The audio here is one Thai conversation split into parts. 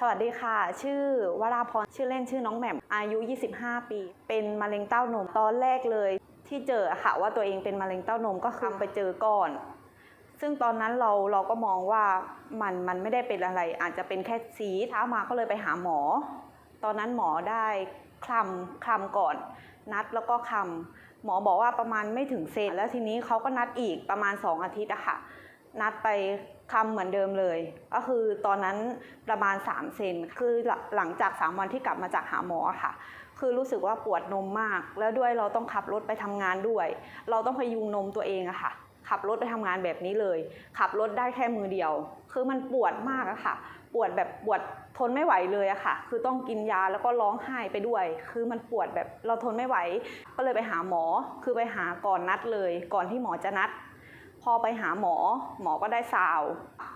สวัสดีค่ะ ชื่อวราพร ชื่อเล่นชื่อน้องแหม่ม อายุ 25 ปี เป็นมะเร็งเต้านม ตอนแรกเลย ที่เจอค่ะว่าตัวเองเป็นมะเร็งเต้านมก็คือไปเจอก่อน ซึ่งตอนนั้นเราเราก็มองว่ามันมันไม่ได้เป็นอะไร อาจจะเป็นแค่ซีเช้ามาก็เลยไปหาหมอ ตอนนั้นหมอได้คลำคลำก่อน นัดแล้วก็คำหมอบอกว่าประมาณไม่ถึงเซนแล้วทีนี้เขาก็นัดอีกประมาณ 2 อาทิตย์อะค่ะ นัดไปคำเหมือนเดิมเลย ก็คือตอนนั้นประมาณ 3 เซน คือหลังจาก 3 วันที่กลับมาจากหาหมอค่ะ คือรู้สึกว่าปวดนมมาก แล้วด้วยเราต้องขับรถไปทำงานด้วย เราต้องพยุงนมตัวเองอะค่ะ ขับรถไปทำงานแบบนี้เลย ขับรถได้แค่มือเดียว คือมันปวดมากอะค่ะ ปวดแบบปวดทนไม่ไหวเลยอะค่ะ คือต้องกินยาแล้วก็ร้องไห้ไปด้วย คือมันปวดแบบเราทนไม่ไหว ก็เลยไปหาหมอ คือไปหาก่อนนัดเลย ก่อนที่หมอจะนัด พอไปหาหมอหมอก็ได้ซาว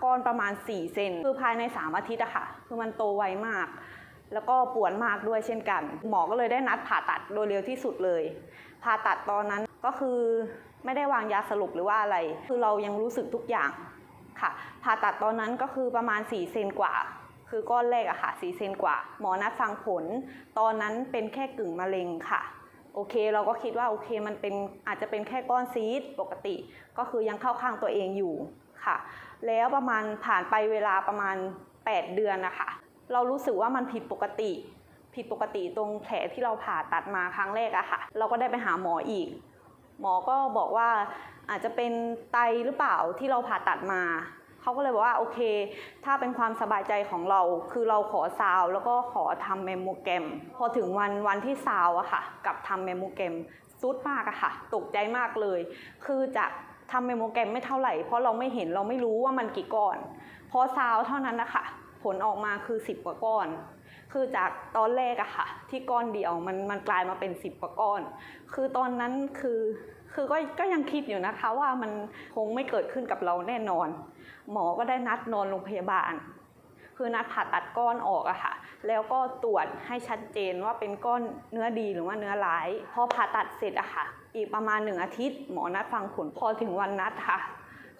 ก้อนประมาณ 4 เซนคือภายใน 3 อาทิตย์อะค่ะ คือมันโตไวมาก แล้วก็ปวดมากด้วยเช่นกัน หมอก็เลยได้นัดผ่าตัดโดยเร็วที่สุดเลย ผ่าตัดตอนนั้นก็คือไม่ได้วางยาสลบหรือว่าอะไร คือเรายังรู้สึกทุกอย่างค่ะ ผ่าตัดตอนนั้นก็คือประมาณ 4 เซนกว่า คือก้อนแรกอะค่ะ 4 เซนกว่า หมอนัดฟังผล ตอนนั้นเป็นแค่กึ่งมะเร็งค่ะ โอเคเราก็คิดว่าโอเคมันเป็นอาจจะเป็นแค่ก้อนซีสปกติ ก็คือยังเข้าข้างตัวเองอยู่ค่ะ แล้วประมาณผ่านไปเวลาประมาณ 8 เดือนนะคะ เรารู้สึกว่ามันผิดปกติ ผิดปกติตรงแผลที่เราผ่าตัดมาครั้งแรกอะค่ะ เราก็ได้ไปหาหมออีก หมอก็บอกว่าอาจจะเป็นไตหรือเปล่าที่เราผ่าตัดมา เขาก็เลยบอกว่าโอเค ถ้าเป็นความสบายใจของเรา คือเราขอซาวแล้วก็ขอทำเมมโมแกรม พอถึงวันวันที่ซาวอะค่ะ กับทำเมมโมแกรมซุดมากอะค่ะ ตกใจมากเลย คือจะทำเมมโมแกรมไม่เท่าไหร่ เพราะเราไม่เห็นเราไม่รู้ว่ามันกี่ก้อน พอซาวเท่านั้นนะคะ ผลออกมาคือ 10 กว่าก้อน คือจากตอนแรกอะค่ะ ที่ก้อนเดียวมันมันกลายมาเป็น10กว่าก้อน คือตอนนั้นคือคือก็ก็ยังคิดอยู่นะคะ ว่ามันคงไม่เกิดขึ้นกับเราแน่นอน หมอก็ได้นัดนอนโรงพยาบาล คือนัดผ่าตัดก้อนออกอะค่ะ แล้วก็ตรวจให้ชัดเจนว่าเป็นก้อนเนื้อดีหรือว่าเนื้อร้าย พอผ่าตัดเสร็จอะค่ะ อีกประมาณหนึ่งอาทิตย์ หมอนัดฟังผลพอถึงวันนัดค่ะ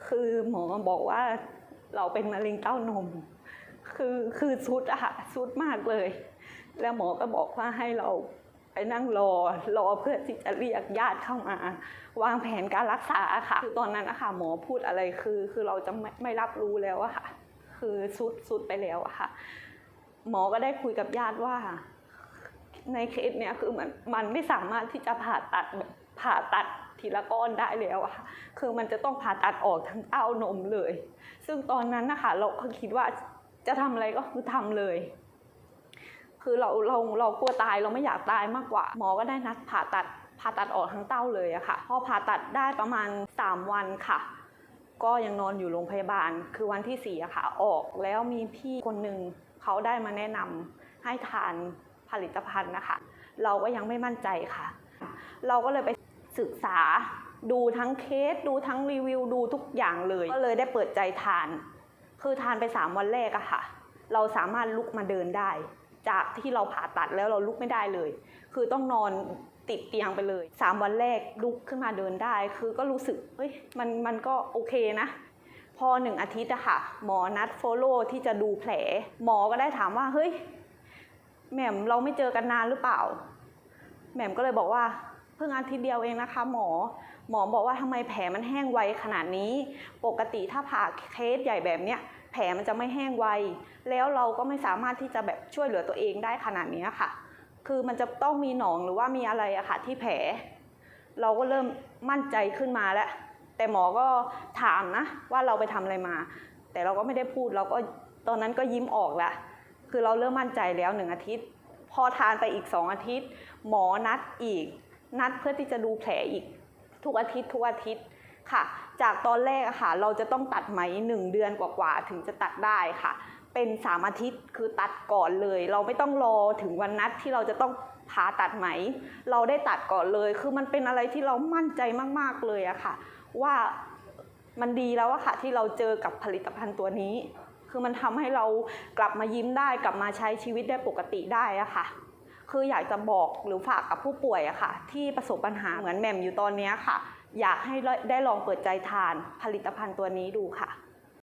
คือหมอบอกว่าเราเป็นมะเร็งเต้านม คือคือสุดอะค่ะสุดมากเลย แล้วหมอก็บอกว่าให้เราไปนั่งรอรอเพื่อที่จะเรียกญาติเข้ามา วางแผนการรักษาค่ะ คือตอนนั้นอะค่ะหมอพูดอะไรคือคือเราจะไม่ไม่รับรู้แล้วอะค่ะ คือสุดสุดไปแล้วอะค่ะ หมอก็ได้คุยกับญาติว่า ในเคสเนี้ยคือมันมันไม่สามารถที่จะผ่าตัดผ่าตัดทีละก้อนได้แล้วอะค่ะ คือมันจะต้องผ่าตัดออกทั้งเต้านมเลย ซึ่งตอนนั้นนะคะเราก็คิดว่า จะทำอะไรก็คือทำเลย คือเราเราเรากลัวตายเราไม่อยากตายมากกว่า หมอก็ได้นัดผ่าตัดผ่าตัดออกทั้งเต้าเลยอะค่ะ พอผ่าตัดได้ประมาณ 3 วันค่ะ ก็ยังนอนอยู่โรงพยาบาล คือวันที่สี่อะค่ะ ออกแล้วมีพี่คนหนึ่งเขาได้มาแนะนำให้ทานผลิตภัณฑ์นะคะ เราก็ยังไม่มั่นใจค่ะ เราก็เลยไปศึกษาดูทั้งเคส ดูทั้งรีวิว ดูทุกอย่างเลย ก็เลยได้เปิดใจทาน คือทานไป 3 วันแรกอะค่ะ เราสามารถลุกมาเดินได้ จากที่เราผ่าตัดแล้วเราลุกไม่ได้เลย คือต้องนอนติดเตียงไปเลย 3 วันแรกลุกขึ้นมาเดินได้ คือก็รู้สึกเฮ้ยมันมันก็โอเคนะ พอหนึ่งอาทิตย์อะค่ะ หมอนัดโฟโล่ที่จะดูแผล หมอก็ได้ถามว่าเฮ้ยแหม่มเราไม่เจอกันนานหรือเปล่าแหม่มก็เลยบอกว่า พิ่งอาทิตย์เดียวเองนะคะ หมอ หมอบอกว่าทำไมแผลมันแห้งไวขนาดนี้ ปกติถ้าผ่าเคสใหญ่แบบเนี้ยแผลมันจะไม่แห้งไว แล้วเราก็ไม่สามารถที่จะแบบช่วยเหลือตัวเองได้ขนาดนี้ค่ะ คือมันจะต้องมีหนองหรือว่ามีอะไรอะค่ะที่แผล เราก็เริ่มมั่นใจขึ้นมาแล้ว แต่หมอก็ถามนะ ว่าเราไปทำอะไรมา แต่เราก็ไม่ได้พูด เราก็ตอนนั้นก็ยิ้มออกล้วคือเราเริ่มมั่นใจแล้วหนึ่งอาทิตย์ พอทานไปอีกสองอาทิตย์ หมอนัดอีก นัดเพื่อที่จะดูแผลอีกทุกอาทิตย์ทุกอาทิตย์ค่ะ จากตอนแรกอะค่ะเราจะต้องตัดไหมหนึ่งเดือนกว่าๆถึงจะตัดได้ค่ะ เป็นสามอาทิตย์คือตัดก่อนเลย เราไม่ต้องรอถึงวันนัดที่เราจะต้องผ่าตัดไหม เราได้ตัดก่อนเลย คือมันเป็นอะไรที่เรามั่นใจมากๆเลยอะค่ะ ว่ามันดีแล้วอะค่ะที่เราเจอกับผลิตภัณฑ์ตัวนี้ คือมันทำให้เรากลับมายิ้มได้กลับมาใช้ชีวิตได้ปกติได้อะค่ะ คืออยากจะบอกหรือฝากกับผู้ป่วยอะค่ะ ที่ประสบปัญหาเหมือนแหม่มอยู่ตอนนี้ค่ะ อยากให้ได้ลองเปิดใจทานผลิตภัณฑ์ตัวนี้ดูค่ะ